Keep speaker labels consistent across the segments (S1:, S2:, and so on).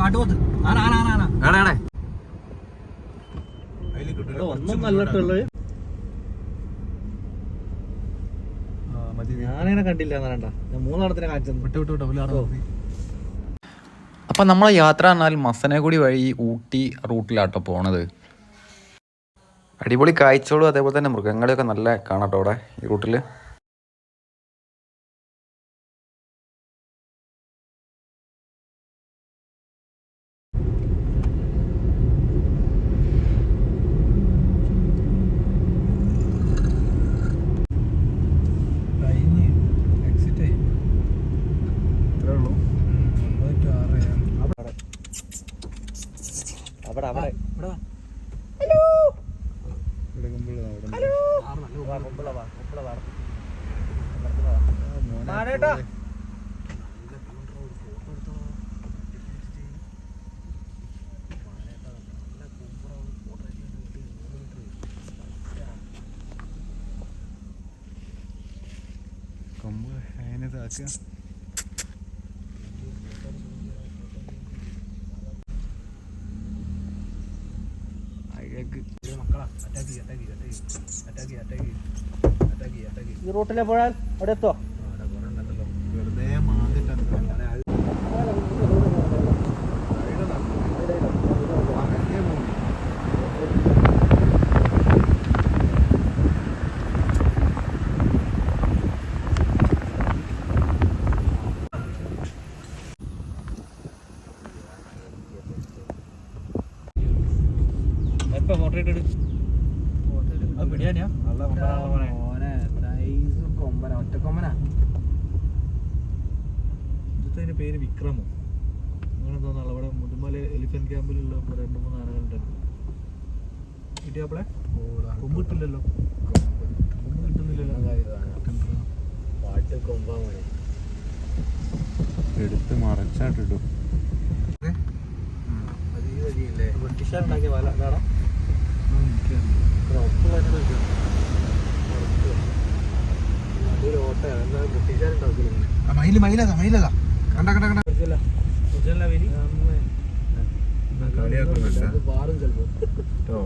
S1: കാട്ടുപോത്ത്. ആന ആന ആന ആന
S2: എവിടെ എവിടെ
S1: ഒന്നും നല്ലിട്ടുള്ളത് ഞാനിങ്ങനെ കണ്ടില്ല ഞാൻ മൂന്നെണ്ണത്തിനെ കാണിച്ചത് വിട്ടു വിട്ടു വിട്ടു.
S2: അപ്പം നമ്മളെ യാത്ര എന്നാൽ മസനഗുഡി വഴി ഊട്ടി റൂട്ടിലാട്ടോ പോണത്. അടിപൊളി കാഴ്ചകളും അതേപോലെ തന്നെ മൃഗങ്ങളെയൊക്കെ നല്ല കാണാട്ടോ അവിടെ ഈ റൂട്ടിൽ
S1: മാനേട്ടാ. കമ്പ് അതിനെ താക്കുക. അഴക് മക്കളാ അറ്റാക്ക് അറ്റാക്ക് അറ്റാക്ക് ഈ റൂട്ടിലെ പോയാൽ അവിടെ എത്തോ?
S3: വെറുതെ മാന്നിട്ടുണ്ട്
S1: എപ്പോ അത് പിടിയാനിയാ
S3: ഓനെ സൈസ് കൊമ്പന ഒറ്റ കൊമ്പന?
S1: ഇതിന്റെ പേര് വിക്രമോ? അങ്ങനെ തോന്നുന്നു അവിടെ മുതുമല എലിഫന്റ് ക്യാമ്പിലുള്ള രണ്ട് മൂന്ന് ആനകളുണ്ട് കിട്ടിയാപ്പളെ? കൊമ്പ് കിട്ടില്ലല്ലോ. കൊമ്പ് കിട്ടുന്നില്ലല്ലോ.
S3: പാട്ട് കൊമ്പാ മോനെ.
S4: എടുത്ത് മറച്ചാട്ടിട്ടു.
S1: ബ്രിട്ടീഷുകാരുണ്ടാക്കിയ വല അതാണോ
S4: മയിൽ മയിലതാ മയിലതാ. കണ്ട കണ്ട കണ്ട.
S1: വേലി
S4: കളിയാക്കുന്നുണ്ട്
S3: ബാറും ചിലപ്പോ
S4: കേട്ടോ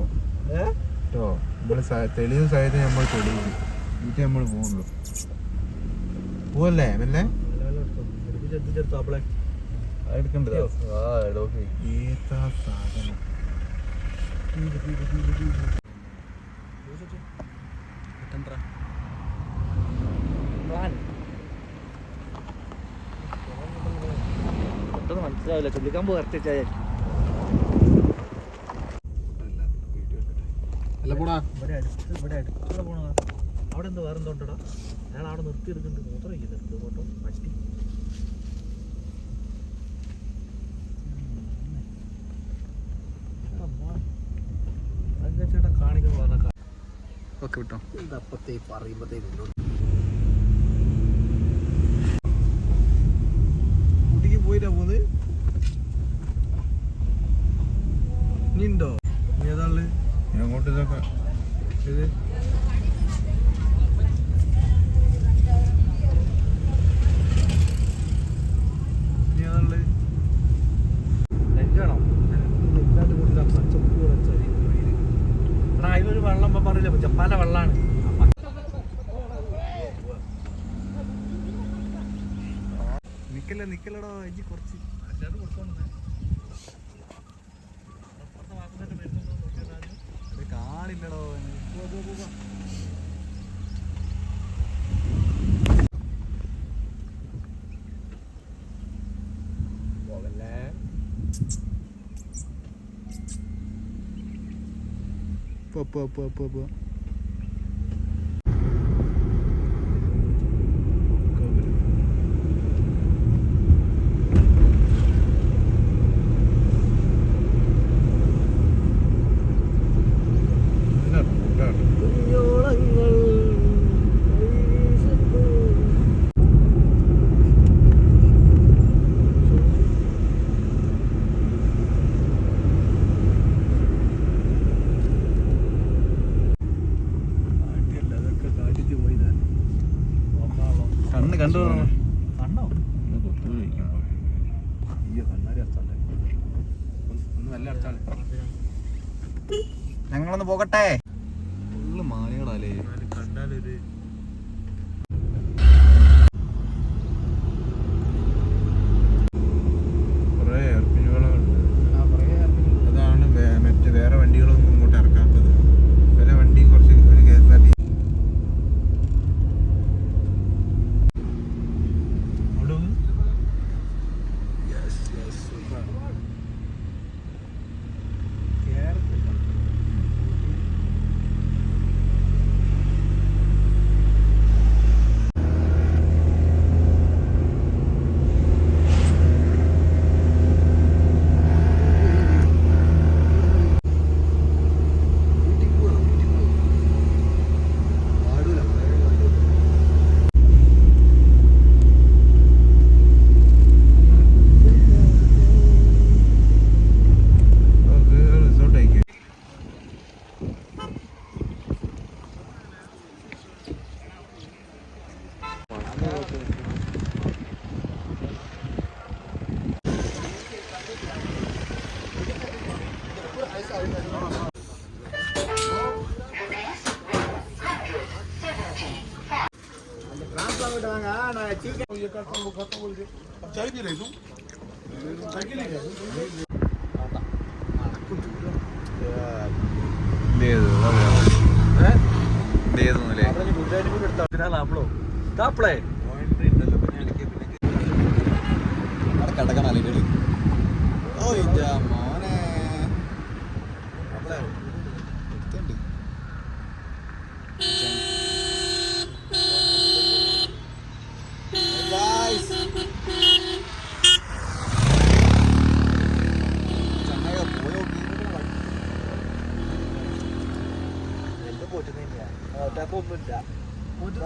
S4: കേട്ടോ നമ്മൾ സ- തെളിവ് സഹിതം നമ്മൾ തെളിവ് എന്നിട്ട് നമ്മൾ പോകുള്ളൂ പോവല്ലേ മെല്ലെ?
S1: എടുക്കണ്ടോ
S4: ഏതാ
S3: ആ എടോക്കി
S4: ഏതാ സാധനം
S1: പെട്ടെന്ന് മനസ്സിലാവില്ല. ചുള്ളിക്കാമ്പ്
S4: പോടാ.
S1: ഇവിടെ അടുത്ത് ഇവിടെ അടുത്തുള്ള പോണതാ. അവിടെ എന്തോ വേറെ എന്തോ ഉണ്ടോടാ. അയാൾ അവിടെ നിർത്തിയെടുക്കുന്നുണ്ട്. മൂത്രം വയ്ക്കുന്നുണ്ട് ഫോട്ടോ. പട്ടി.
S2: ഓക്കെ വിട്ടോ.
S3: അപ്പത്തെ പറയുമ്പത്തേ മുന്നോട്ട്
S1: കുട്ടിക്ക് പോയിട്ടാ പോന്ന്? നീ ഉണ്ടോ നീ ഏതാൾ
S4: അങ്ങോട്ട് ഇതൊക്കെ
S1: ഇത് ഇപ്പം പറയില്ല ജപ്പാന്റെ വെള്ളമാണ് നിക്കല്ലേ നിക്കലടോ ഇജ്ജ് കുറച്ച്. കാണില്ലടോ പോ. Papá, papá, papá.
S2: ഞങ്ങളൊന്ന് പോകട്ടെ?
S4: કાઢતા હું ખાતો બોલજો ચાય પી લઈશું കിടക്കാൻ അല്ലെങ്കിൽ ഓ ഇതാ
S3: പോറ്റ്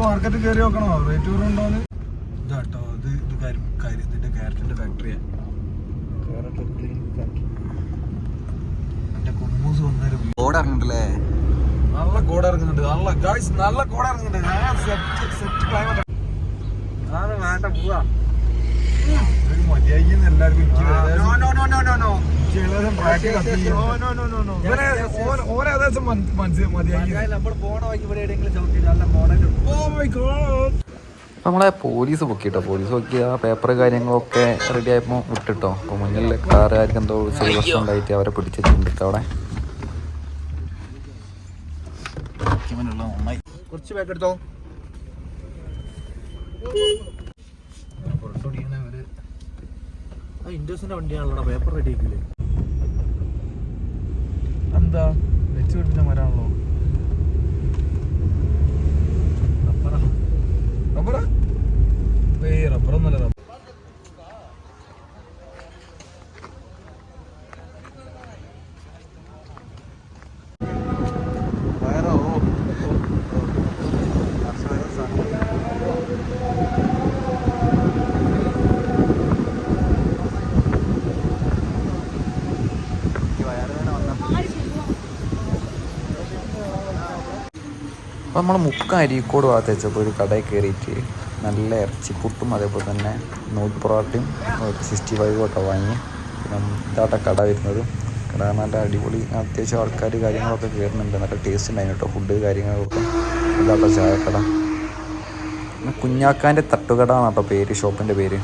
S3: മാർക്കറ്റ് കയറി നോക്കണോ? റേറ്റ് കുറവുണ്ടോ ഇതാട്ടോ ഇത് ഇത് കാര്യം ഇതിന്റെ ക്യാരറ്റിന്റെ ഫാക്ടറിയാണ് കുമ്മൂസ് വന്നേരം നല്ല കോട ഇറങ്ങുന്നുണ്ട് നല്ല ഗായ്സ് നല്ല കോട ഇറങ്ങുന്നുണ്ട് സെറ്റ് സെറ്റ് ക്ലൈമറ്റ് ആണ്. വേണ്ട പോവാ.
S2: നമ്മളെ പോലീസ് പൊക്കിട്ടോ പോലീസ് പൊക്കി ആ പേപ്പർ കാര്യങ്ങളൊക്കെ റെഡി ആയപ്പോൾ വിട്ടിട്ടോ. അപ്പോൾ മുന്നിൽ കാറുകാർക്ക് എന്തോ ചെറിയ പ്രശ്നം ഉണ്ടായിട്ട് അവരെ പിടിച്ചിട്ടുണ്ട് അവിടെ
S3: കുറച്ച് ബാക്ക് എടുത്തോ?
S1: ഇൻഡോസിന്റെ വണ്ടിയാണല്ലോ പേപ്പർ റെഡി ആക്കില്ലേ
S3: എന്താ? വെച്ച് പിടിച്ച മരാണല്ലോ. റബ്ബറാ. ഏയ്
S2: അപ്പോൾ നമ്മൾ മുക്ക അരീക്കോട് ഭാഗത്ത് വെച്ചപ്പോൾ ഒരു കടയിൽ കയറിയിട്ട് നല്ല ഇറച്ചിപ്പുട്ടും അതേപോലെ തന്നെ നൂൽ പൊറോട്ടയും സിക്സ്റ്റി ഫൈവ് കേട്ടോ വാങ്ങി. ഇതാട്ട കട വരുന്നത്. കട നല്ല അടിപൊളി. അത്യാവശ്യം ആൾക്കാർ കാര്യങ്ങളൊക്കെ കയറുന്നുണ്ട് നല്ല ടേസ്റ്റ് ഉണ്ടായിരുന്നു കേട്ടോ ഫുഡ് കാര്യങ്ങളൊക്കെ. ഇതാട്ട ചായക്കട. പിന്നെ കുഞ്ഞാക്കാന്റെ തട്ടുകട എന്നാട്ടോ പേര്. ഷോപ്പിന്റെ പേര്.